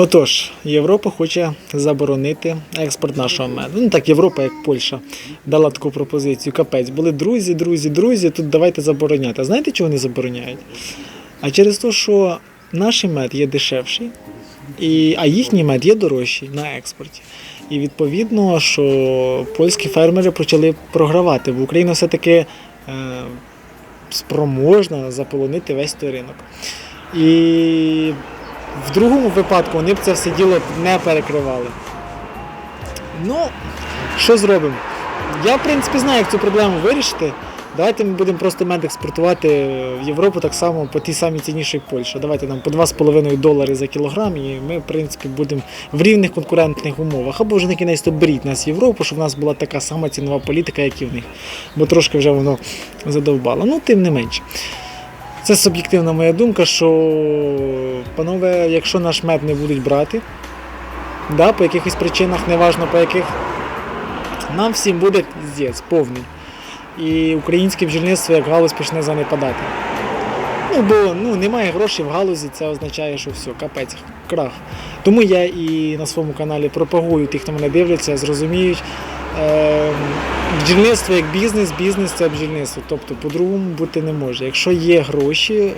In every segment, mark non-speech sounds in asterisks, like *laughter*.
Отож, Європа хоче заборонити експорт нашого меду. Ну так, Європа, як Польща, дала таку пропозицію. Капець. Були друзі, друзі, друзі. Тут давайте забороняти. А знаєте, чого не забороняють? А через те, що наш мед є дешевший, і, а їхній мед є дорожчий на експорті. І відповідно, що польські фермери почали програвати, бо Україна все-таки е, спроможна заполонити весь той ринок. І в другому випадку вони б це все діло не перекривали. Ну, що зробимо? Я, в принципі, знаю, як цю проблему вирішити. Давайте ми будемо просто мед експортувати в Європу так само по тій самій ціні, що й Польща. Давайте нам по 2,5 долари за кілограм, і ми, в принципі, будемо в рівних конкурентних умовах. Або вже на кінець то беріть нас в Європу, щоб в нас була така сама цінова політика, як і в них. Бо трошки вже воно задовбало. Ну, тим не менше. Це суб'єктивна моя думка, що, панове, якщо наш мед не будуть брати, да, по якихось причинах, неважно по яких, нам всім буде піздець повний. І українське бджільництво як галузь почне занепадати. Ну, бо ну, немає грошей в галузі, це означає, що все, капець, крах. Тому я і на своєму каналі пропагую тих, хто мене дивляться, зрозуміють. Е, бджільництво як бізнес, бізнес це бджільництво. Тобто по-другому бути не може. Якщо є гроші е,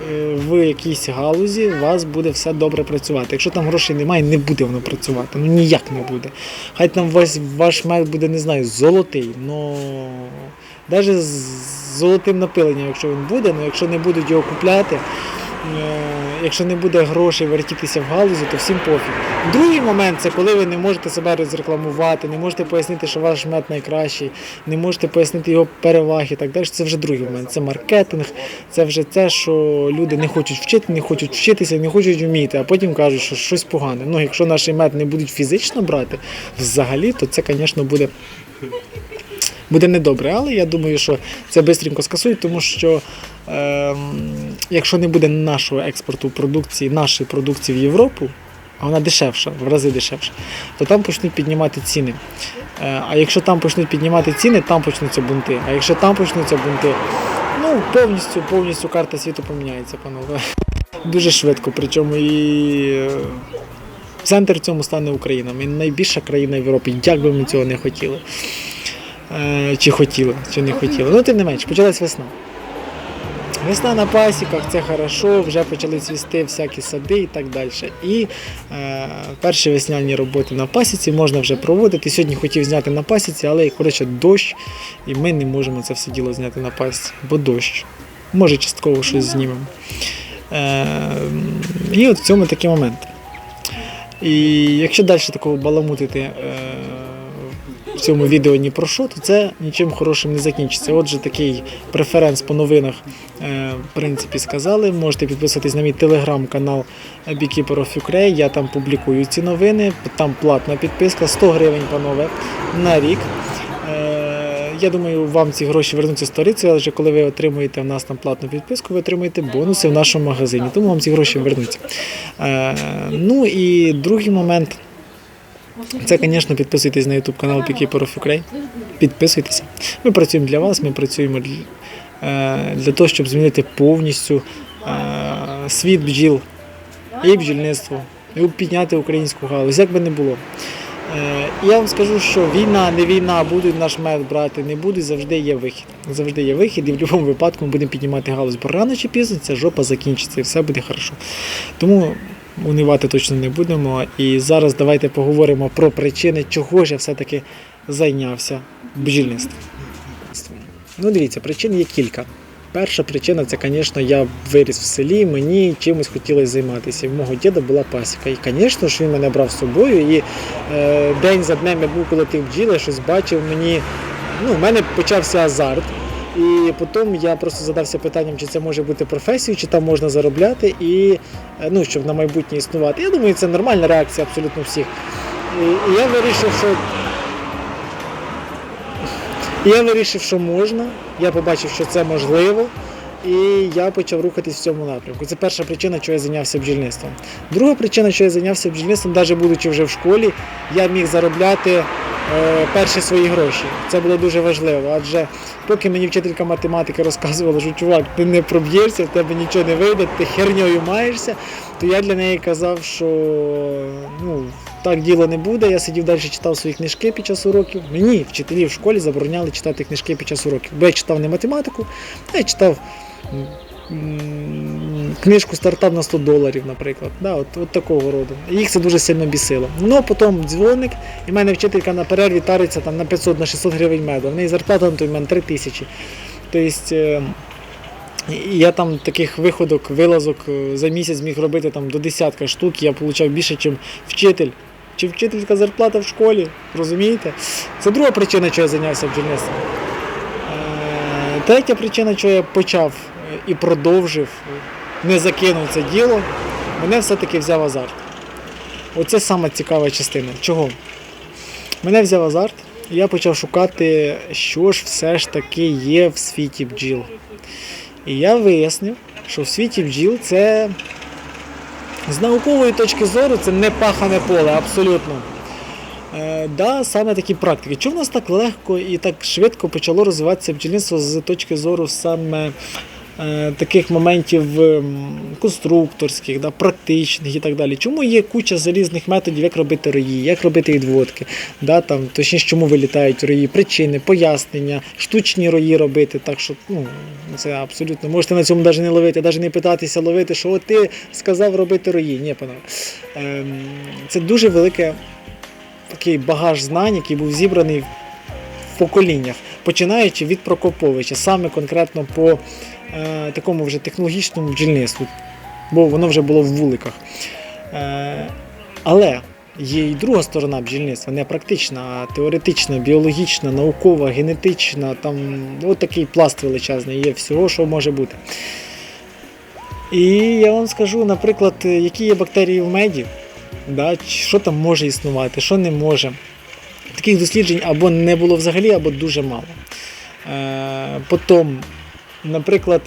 в якійсь галузі, у вас буде все добре працювати. Якщо там грошей немає, не буде воно працювати. Ну ніяк не буде. Хай там ваш, ваш мед буде, не знаю, золотий, але навіть з золотим напиленням, якщо він буде, але якщо не будуть його купляти. Якщо не буде грошей вертітися в галузі, то всім пофіг. Другий момент це коли ви не можете себе розрекламувати, не можете пояснити, що ваш мед найкращий, не можете пояснити його переваги і так далі. Це вже другий момент. Це маркетинг, це вже те, що люди не хочуть вчити, не хочуть вчитися, не хочуть вміти, а потім кажуть, що щось погане. Ну, якщо наш мед не будуть фізично брати взагалі, то це, звісно, буде буде недобре. Але я думаю, що це швидко скасують, тому що ем, якщо не буде нашого експорту продукції, нашої продукції в Європу, а вона дешевша, в рази дешевша, то там почнуть піднімати ціни. Е, А якщо там почнуть піднімати ціни, там почнуться бунти. А якщо там почнуться бунти, ну повністю, повністю карта світу поміняється, панове. Дуже швидко. Причому і е, центр цьому стане Україна. Ми найбільша країна в Європі, як би ми цього не хотіли. Е, Чи хотіли, чи не хотіли. Ну, тим не менше, почалась весна. Весна на пасіках, це хорошо, вже почали цвісти всякі сади і так далі. І е, перші весняні роботи на пасіці можна вже проводити. Сьогодні хотів зняти на пасіці, але коротше, дощ, і ми не можемо це все діло зняти на пасіці, бо дощ. Може, частково щось знімемо. Е, і от в цьому такий момент. І якщо далі такого баламутити е, цьому відео ні про що, то це нічим хорошим не закінчиться. Отже, такий преференс по новинах, е, в принципі, сказали. Можете підписатись на мій телеграм-канал Beekeeper of Ukraine. Я там публікую ці новини. Там платна підписка 100 гривень, панове, на рік. Е, Я думаю, вам ці гроші вернуться сторицею, адже коли ви отримуєте в нас там платну підписку, ви отримуєте бонуси в нашому магазині, тому вам ці гроші вернуться. Е, Ну і другий момент. Це, звісно, підписуйтесь на YouTube канал of Ukraine. Підписуйтеся. Ми працюємо для вас, ми працюємо для, е, того, щоб змінити повністю е, світ бджіл і бджільництво, і підняти українську галузь, як би не було. Е, Я вам скажу, що війна, не війна, будуть наш мед брати, не будуть, завжди є вихід. Завжди є вихід, і в будь-якому випадку ми будемо піднімати галузь. Бо рано чи пізно ця жопа закінчиться і все буде хорошо. Тому унивати точно не будемо. І зараз давайте поговоримо про причини, чого ж я все-таки зайнявся бджільництвом. Ну, дивіться, причин є кілька. Перша причина це, звісно, я виріс в селі, мені чимось хотілося займатися. В мого діда була пасіка. І, звісно ж, він мене брав з собою. І е, день за днем я був коло тих бджіл, щось бачив, мені ну, в мене почався азарт. І потім я просто задався питанням, чи це може бути професією, чи там можна заробляти, і е, ну, щоб на майбутнє існувати. Я думаю, це нормальна реакція абсолютно всіх. І, я вирішив, що я вирішив, що можна. Я побачив, що це можливо. І я почав рухатись в цьому напрямку. Це перша причина, чого я зайнявся бджільництвом. Друга причина, що я зайнявся бджільництвом, навіть будучи вже в школі, я міг заробляти е, перші свої гроші. Це було дуже важливо. Адже поки мені вчителька математики розказувала, що чувак, ти не проб'єшся, в тебе нічого не вийде, ти херньою маєшся, то я для неї казав, що ну, так діло не буде. Я сидів далі, читав свої книжки під час уроків. Мені вчителі в школі забороняли читати книжки під час уроків. Бо я читав не математику, а я читав книжку стартап на 100 доларів, наприклад. Да, от, от такого роду. І Їх це дуже сильно бісило. Ну, потім дзвоник, і в мене вчителька на перерві тариться там, на 500 на 600 гривень меду. В неї зарплата на той момент 3 тисячі. Тобто, е, я там таких виходок, вилазок е, за місяць міг робити там, до десятка штук, я отримав більше, ніж вчитель. Чи вчительська зарплата в школі, розумієте? Це друга причина, чого я зайнявся бджільництвом. Е, Третя причина, чого я почав е, і продовжив, не закинув це діло, мене все-таки взяв азарт. Оце саме цікава частина. Чого? Мене взяв азарт, і я почав шукати, що ж все ж таки є в світі бджіл. І я вияснив, що в світі бджіл це з наукової точки зору це не пахане поле, абсолютно. Е, да, саме такі практики. Чому в нас так легко і так швидко почало розвиватися бджільництво з точки зору саме таких моментів ем, конструкторських, да, практичних і так далі. Чому є куча залізних методів, як робити рої, як робити відводки, да, там, точніше, чому вилітають рої, причини, пояснення, штучні рої робити. Так що ну, це абсолютно можете на цьому навіть не ловити, навіть не питатися ловити, що от ти сказав робити рої. Ні, панове. Ем, це дуже велике такий багаж знань, який був зібраний в поколіннях, починаючи від Прокоповича, саме конкретно по е, такому вже технологічному бджільництву, бо воно вже було в вуликах. Е, але є і друга сторона бджільництва, не практична, а теоретична, біологічна, наукова, генетична. Там от пласт величезний є всього, що може бути. І я вам скажу, наприклад, які є бактерії в меді, да, що там може існувати, що не може. Таких досліджень або не було взагалі, або дуже мало. Е, потім, наприклад,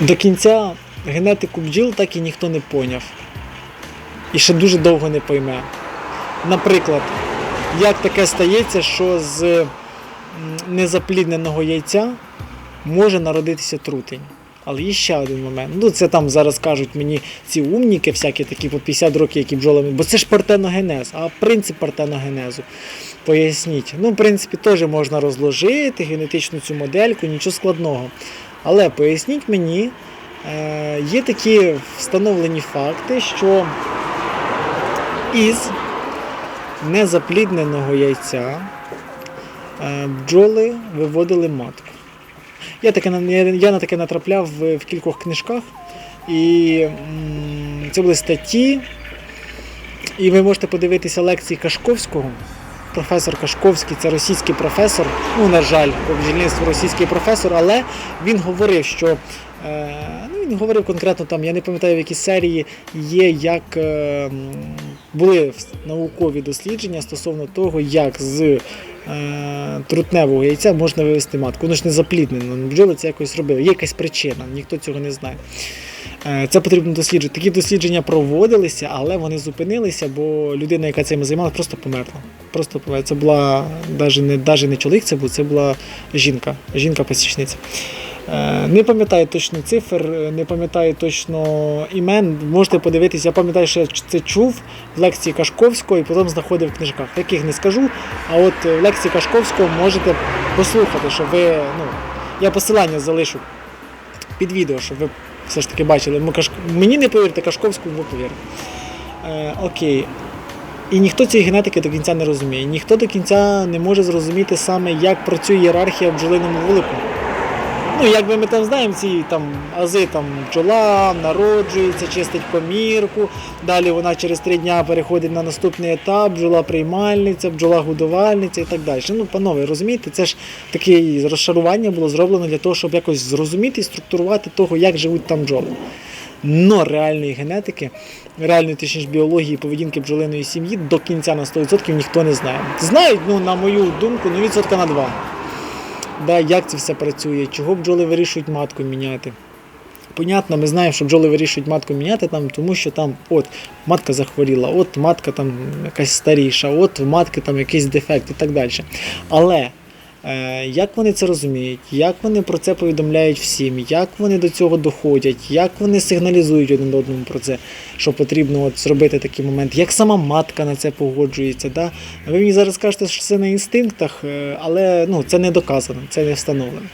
до кінця генетику бджіл так і ніхто не поняв. І ще дуже довго не пойме. Наприклад, як таке стається, що з незаплідненого яйця може народитися трутень. Але є ще один момент. Ну, це там зараз кажуть мені ці умніки, всякі такі по 50 років, які бджолами, бо це ж партеногенез, а принцип партеногенезу. Поясніть. Ну, в принципі, теж можна розложити генетичну цю модельку, нічого складного. Але поясніть мені, е, є такі встановлені факти, що із незаплідненого яйця е, бджоли виводили матку. Я, таке, я, я на таке натрапляв в, в кількох книжках, і м, це були статті. І ви можете подивитися лекції Кашковського. Професор Кашковський це російський професор. Ну, на жаль, по бджільництву російський професор, але він говорив, що ну, він говорив конкретно там, я не пам'ятаю, в якій серії є, як е, були наукові дослідження стосовно того, як з е, трутневого яйця можна вивести матку. Воно ж не запліднено. Бджоли це якось робили. Є якась причина, ніхто цього не знає. Е, Це потрібно досліджувати. Такі дослідження проводилися, але вони зупинилися, бо людина, яка цим займалася, просто померла. Просто померла. Це була навіть не, навіть не чоловік, це був, це була жінка, жінка-пасічниця. Е, Не пам'ятаю точно цифр, е, не пам'ятаю точно імен. Можете подивитися, я пам'ятаю, що я це чув в лекції Кашковського і потім знаходив в книжках. Яких не скажу. А от е, в лекції Кашковського можете послухати, що ви. Ну, я посилання залишу під відео, щоб ви все ж таки бачили. Мені не повірте, Кашковському ви повірите. Е, окей. І ніхто цієї генетики до кінця не розуміє. Ніхто до кінця не може зрозуміти саме, як працює ієрархія в бджолиному вулику. Ну, якби ми там знаємо ці там ази, там бджола народжується, чистить комірку, далі вона через три дня переходить на наступний етап, бджола приймальниця, бджола годувальниця і так далі. Ну, панове, розумієте, це ж таке розшарування було зроблено для того, щоб якось зрозуміти і структурувати того, як живуть там бджоли. Но реальної генетики, реальної точніше біології поведінки бджолиної сім'ї до кінця на 100% ніхто не знає. Знають, ну, на мою думку, ну відсотка на 2 да, як це все працює, чого бджоли вирішують матку міняти. Понятно, ми знаємо, що бджоли вирішують матку міняти там, тому що там от матка захворіла, от матка там якась старіша, от в матки там якийсь дефект і так далі. Але як вони це розуміють, як вони про це повідомляють всім, як вони до цього доходять, як вони сигналізують один одному про це, що потрібно от зробити такий момент, як сама матка на це погоджується. Да? Ви мені зараз кажете, що це на інстинктах, е, але ну, це не доказано, це не встановлено.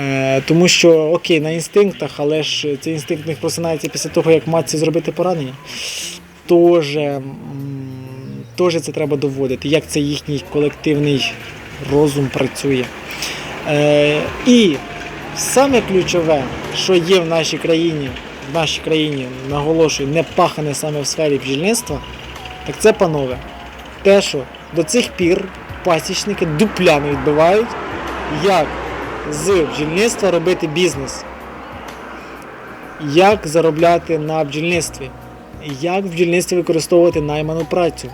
Е, тому що окей, на інстинктах, але ж цей інстинкт них просинається після того, як матці зробити поранення. Тож, м, теж це треба доводити, як це їхній колективний розум працює. Е, і саме ключове, що є в нашій країні, в нашій країні, наголошую, не пахане саме в сфері бджільництва, так це, панове, те, що до цих пір пасічники дупля не відбивають, як з бджільництва робити бізнес, як заробляти на бджільництві, як в бджільництві використовувати найману працю.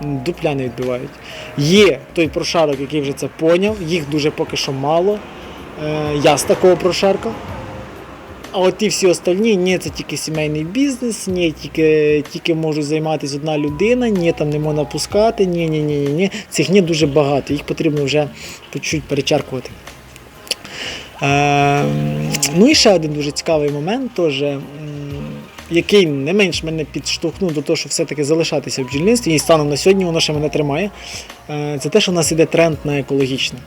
Дупля не відбивають. Є той прошарок, який вже це поняв, їх дуже поки що мало. Е, я з такого прошарка. А от ті всі остальні, ні, це тільки сімейний бізнес, ні, тільки, тільки може займатися одна людина, ні, там не можна пускати, ні, ні, ні, ні, ні. Цих ні дуже багато, їх потрібно вже по чуть перечеркувати. Е, ну і ще один дуже цікавий момент, теж, який не менш мене підштовхнув до того, щоб все-таки залишатися в бджільництві, і станом на сьогодні воно ще мене тримає. Е, це те, що в нас іде тренд на екологічне.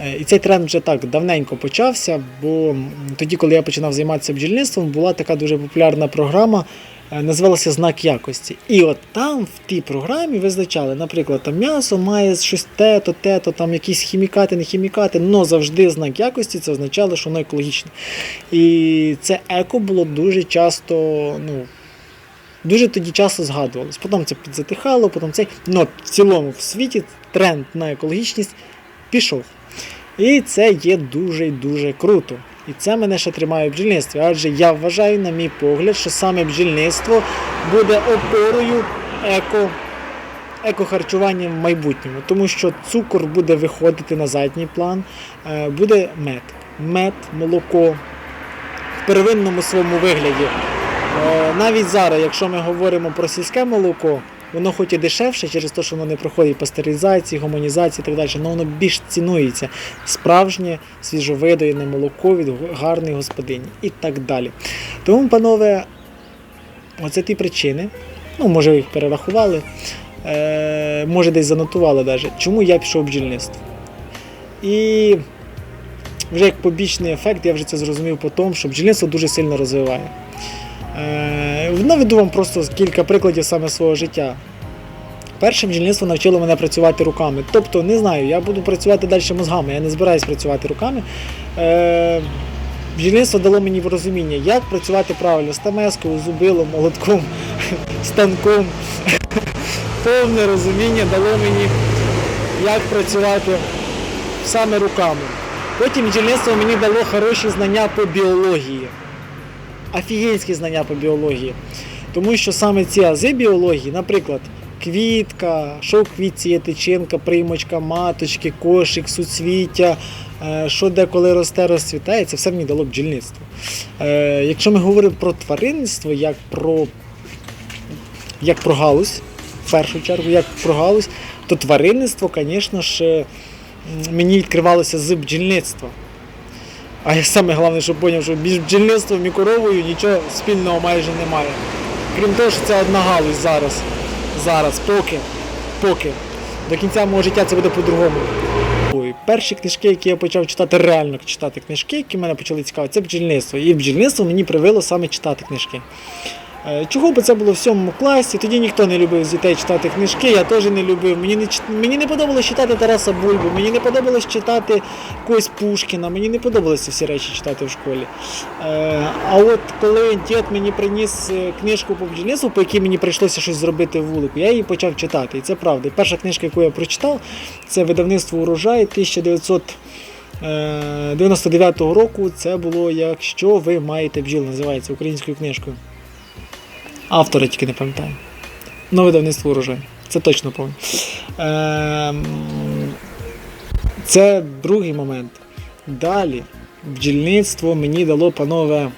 Е, І цей тренд вже так давненько почався, бо тоді, коли я починав займатися бджільництвом, була така дуже популярна програма, е, називалася Знак якості. І от там в тій програмі визначали, наприклад, там м'ясо має щось те-то, те-то, там якісь хімікати, не хімікати, але завжди знак якості це означало, що воно екологічне. І це еко було дуже часто, ну. Дуже тоді часто згадувалось. Потім це підзатихало, потім це. Ну, в цілому в світі тренд на екологічність пішов. І це є дуже дуже круто. І це мене ще тримає в бджільництві. Адже я вважаю, на мій погляд, що саме бджільництво буде опорою еко, екохарчування в майбутньому. Тому що цукор буде виходити на задній план, е, буде мед. Мед, молоко в первинному своєму вигляді. Е, Навіть зараз, якщо ми говоримо про сільське молоко, воно хоч і дешевше через те, що воно не проходить пастеризації, гомонізації і так далі, але воно більш цінується. Справжнє свіжовидоєне молоко від гарної господині і так далі. Тому, панове, оце ті причини. Ну, може, їх перерахували, е, може десь занотували навіть, чому я пішов в бджільництво. І вже як побічний ефект, я вже це зрозумів по тому, що бджільництво дуже сильно розвиває. Е, Наведу вам просто кілька прикладів саме свого життя. Перше бджільництво навчило мене працювати руками. Тобто, не знаю, я буду працювати далі мозгами, я не збираюсь працювати руками. Е, Бджільництво дало мені розуміння, як працювати правильно з тамескою, зубилом, молотком, *laughs* станком. *laughs* Повне розуміння дало мені, як працювати саме руками. Потім бджільництво мені дало хороші знання по біології офігенські знання по біології. Тому що саме ці ази біології, наприклад, квітка, що в квітці є тичинка, приймочка, маточки, кошик, суцвіття, е, що де коли росте, розцвітає, це все мені дало бджільництво. Е, Якщо ми говоримо про тваринництво, як про, як про галузь, в першу чергу, як про галузь, то тваринництво, звісно ж, мені відкривалося з бджільництва. А я саме головне, щоб зрозумів, що між бджільництвом і коровою нічого спільного майже немає. Крім того, що це одна галузь зараз. Зараз, поки. Поки. До кінця мого життя це буде по-другому. Перші книжки, які я почав читати, реально читати книжки, які мене почали цікавити, це бджільництво. І бджільництво мені привело саме читати книжки. Е, Чого би це було в сьомому класі? Тоді ніхто не любив з дітей читати книжки, я теж не любив. Мені не, мені не подобалось читати Тараса Бульбу, мені не подобалось читати когось Пушкіна, мені не подобалося всі речі читати в школі. Е, А от коли дід мені приніс е, книжку по бджільництву, по якій мені прийшлося щось зробити вулику, я її почав читати. І це правда. Перша книжка, яку я прочитав, це видавництво урожай 1999 року. Це було Якщо ви маєте бджіл, називається українською книжкою. Автора тільки не пам'ятаю. Ну, видавництво урожай. Це точно пам'ятаю. Ем, це другий момент. Далі бджільництво мені дало, панове,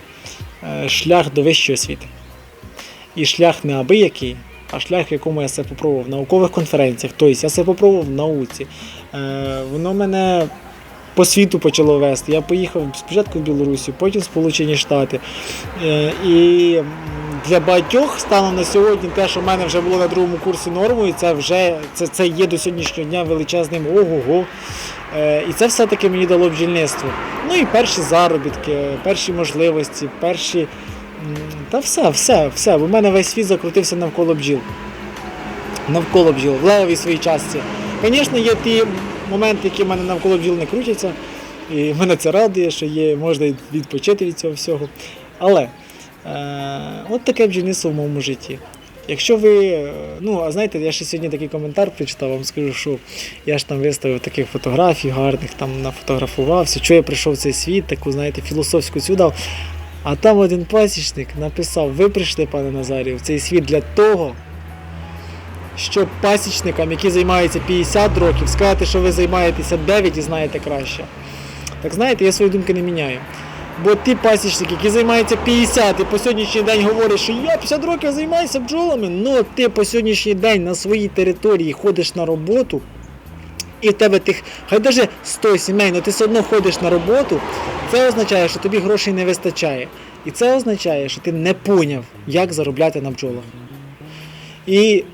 е, шлях до вищої освіти. І шлях не аби який, а шлях, в якому я себе попробував в наукових конференціях, тобто я себе попробував в науці. Е, Воно мене по світу почало вести. Я поїхав спочатку в Білорусі, потім в Сполучені Штати. Е, І для багатьох станом на сьогодні те, що в мене вже було на другому курсі нормою, це вже це, це є до сьогоднішнього дня величезним ого-го. Е, І це все-таки мені дало бджільництво. Ну і перші заробітки, перші можливості, перші. Та все, все, все. В мене весь світ закрутився навколо бджіл. Навколо бджіл, в левовій своїй частці. Звісно, є ті моменти, які в мене навколо бджіл не крутяться. І мене це радує, що є, можна відпочити від цього всього. Але от таке бджільництво в моєму житті. Якщо ви, е, ну а знаєте, я ще сьогодні такий коментар прочитав, вам скажу, що я ж там виставив таких фотографій гарних, там нафотографувався, що я прийшов в цей світ, таку, знаєте, філософську цю дав. А там один пасічник написав: ви прийшли, пане Назарію, в цей світ для того, щоб пасічникам, які займаються 50 років, сказати, що ви займаєтеся 9 і знаєте краще. Так знаєте, я свої думки не міняю. Бо ті пасічники, які займаються 50 і по сьогоднішній день говорять, що я 50 років займаюся бджолами, ну ти по сьогоднішній день на своїй території ходиш на роботу, і в тебе тих, хай навіть 100 сімей, але ти все одно ходиш на роботу, це означає, що тобі грошей не вистачає. І це означає, що ти не поняв, як заробляти на бджолах. І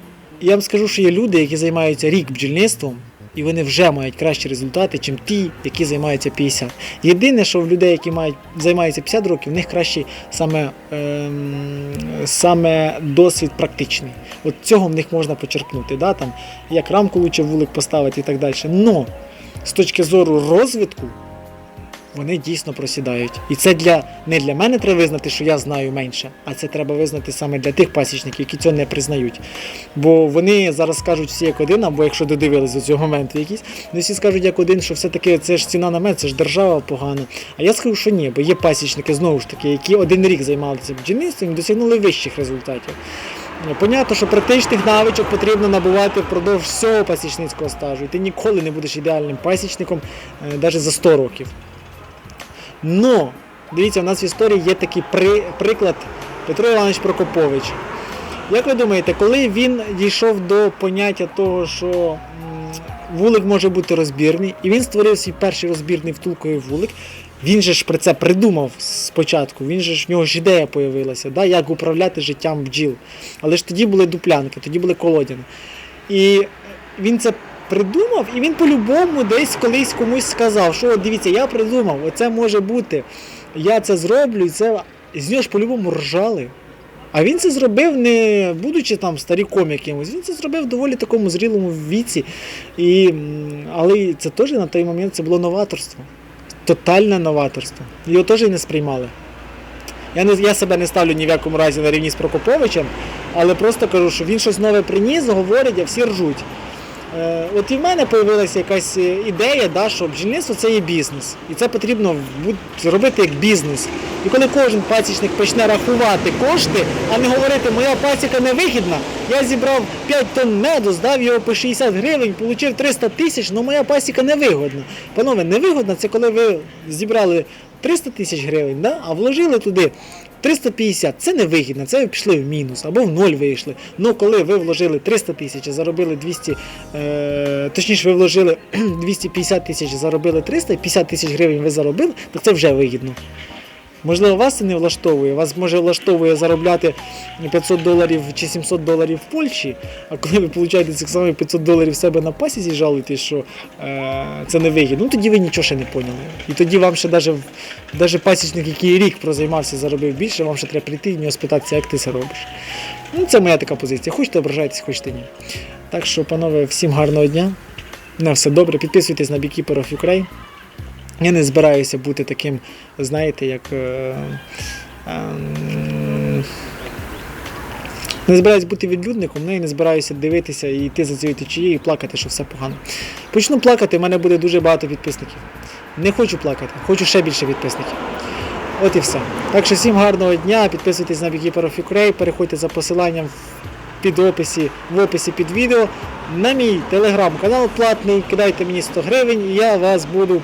я вам скажу, що є люди, які займаються рік бджільництвом, і вони вже мають кращі результати, ніж ті, які займаються 50. Єдине, що в людей, які мають, займаються 50 років, в них кращий саме, ем, саме досвід практичний. От цього в них можна почерпнути, да? там, як рамку лучше вулик поставити і так далі. Но з точки зору розвитку, вони дійсно просідають. І це для не для мене треба визнати, що я знаю менше, а це треба визнати саме для тих пасічників, які цього не признають. Бо вони зараз скажуть всі як один, або якщо додивились до цього моменту якісь, вони всі скажуть як один, що все-таки це ж ціна на мед, це ж держава погана. А я скажу, що ні, бо є пасічники знову ж таки, які один рік займалися бджільництвом і досягнули вищих результатів. Понятно, що практичних навичок потрібно набувати впродовж всього пасічницького стажу. І ти ніколи не будеш ідеальним пасічником навіть за 100 років. Но, дивіться, у нас в історії є такий при, приклад Петро Іванович Прокопович. Як ви думаєте, коли він дійшов до поняття того, що вулик може бути розбірний, і він створив свій перший розбірний втулковий вулик, він же ж про це придумав спочатку, він же ж в нього ж ідея появилася, да, як управляти життям бджіл. Але ж тоді були дуплянки, тоді були колодяни. І він це придумав, і він по-любому десь колись комусь сказав, що «От дивіться, я придумав, оце може бути, я це зроблю, і це. І з нього ж по-любому ржали. А він це зробив не будучи там старіком якимось, він це зробив в доволі такому зрілому віці. І, але це теж на той момент це було новаторство. Тотальне новаторство. Його теж не сприймали. Я, не, я себе не ставлю ні в якому разі на рівні з Прокоповичем, але просто кажу, що він щось нове приніс, говорить, а всі ржуть. Е, от і в мене з'явилася якась е, ідея, да, що бджільництво це є бізнес. І це потрібно зробити як бізнес. І коли кожен пасічник почне рахувати кошти, а не говорити, моя пасіка невигідна, я зібрав 5 тонн меду, здав його по 60 гривень, отримав 300 тисяч, але моя пасіка невигодна. Панове, невигодна це коли ви зібрали 300 тисяч гривень, да, а вложили туди 350 це не вигідно, це ви пішли в мінус або в ноль вийшли. Ну коли ви вложили 300 тисяч, заробили 200, е, точніше, ви вложили *clears throat* 250 тисяч, заробили 300, і 50 тисяч гривень ви заробили, то це вже вигідно. Можливо, вас це не влаштовує. Вас може влаштовує заробляти 500 доларів чи 700 доларів в Польщі, а коли ви получаєте цих самих 500 доларів в себе на пасіці, жалуєтесь, що е, це не вигідно, ну тоді ви нічого ще не поняли. І тоді вам ще навіть, навіть пасічник, який рік прозаймався, заробив більше, вам ще треба прийти і нього спитатися, як ти це робиш. Ну, це моя така позиція. Хочете ображайтесь, хочете ні. Так що, панове, всім гарного дня. На все добре. Підписуйтесь на Beekeeper of Ukraine. Я не збираюся бути таким, знаєте, як. Е, ем, не збираюся бути відлюдником, ну і не збираюся дивитися і йти за цією течією і плакати, що все погано. Почну плакати, в мене буде дуже багато підписників. Не хочу плакати, хочу ще більше підписників. От і все. Так що всім гарного дня, підписуйтесь на of Ukraine, переходьте за посиланням під описі, в описі під відео. На мій телеграм-канал платний, кидайте мені 100 гривень, і я вас буду,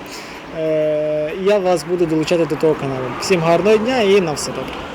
я вас буду долучати до того каналу. Всім гарного дня і на все добре.